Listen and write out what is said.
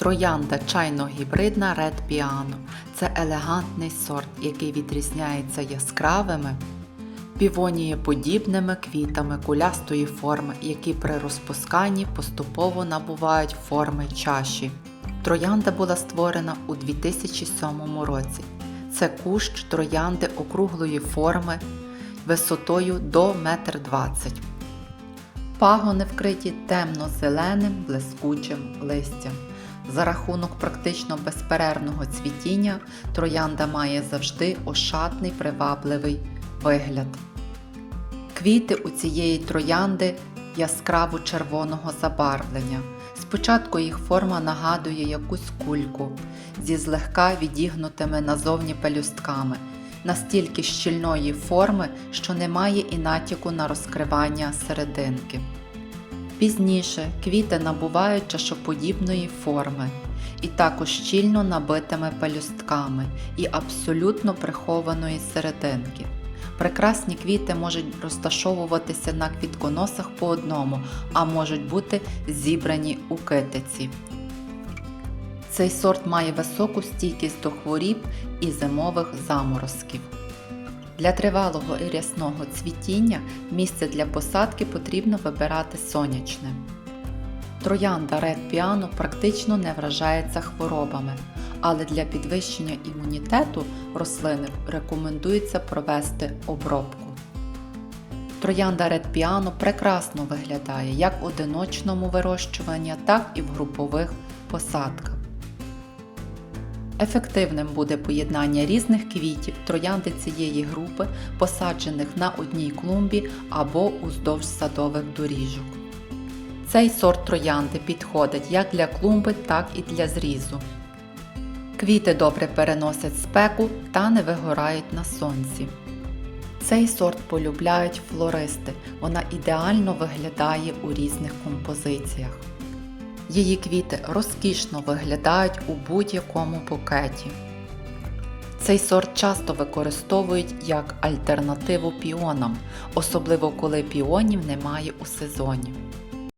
Троянда чайно-гібридна Red Piano це елегантний сорт, який відрізняється яскравими півонієподібними квітами кулястої форми, які при розпусканні поступово набувають форми чаші. Троянда була створена у 2007 році. Це кущ троянди округлої форми висотою до 1,20 м. Пагони вкриті темно-зеленим блискучим листям. За рахунок практично безперервного цвітіння троянда має завжди ошатний привабливий вигляд. Квіти у цієї троянди яскраво червоного забарвлення. Спочатку їх форма нагадує якусь кульку зі злегка відігнутими назовні пелюстками, настільки щільної форми, що немає і натяку на розкривання серединки. Пізніше квіти набувають чашоподібної форми і також щільно набитими пелюстками і абсолютно прихованої серединки. Прекрасні квіти можуть розташовуватися на квітконосах по одному, а можуть бути зібрані у китиці. Цей сорт має високу стійкість до хворіб і зимових заморозків. Для тривалого і рясного цвітіння місце для посадки потрібно вибирати сонячне. Троянда Red Piano практично не вражається хворобами, але для підвищення імунітету рослини рекомендується провести обробку. Троянда Red Piano прекрасно виглядає як в одиночному вирощуванні, так і в групових посадках. Ефективним буде поєднання різних квітів троянди цієї групи, посаджених на одній клумбі або уздовж садових доріжок. Цей сорт троянди підходить як для клумби, так і для зрізу. Квіти добре переносять спеку та не вигорають на сонці. Цей сорт полюбляють флористи, вона ідеально виглядає у різних композиціях. Її квіти розкішно виглядають у будь-якому букеті. Цей сорт часто використовують як альтернативу піонам, особливо коли піонів немає у сезоні.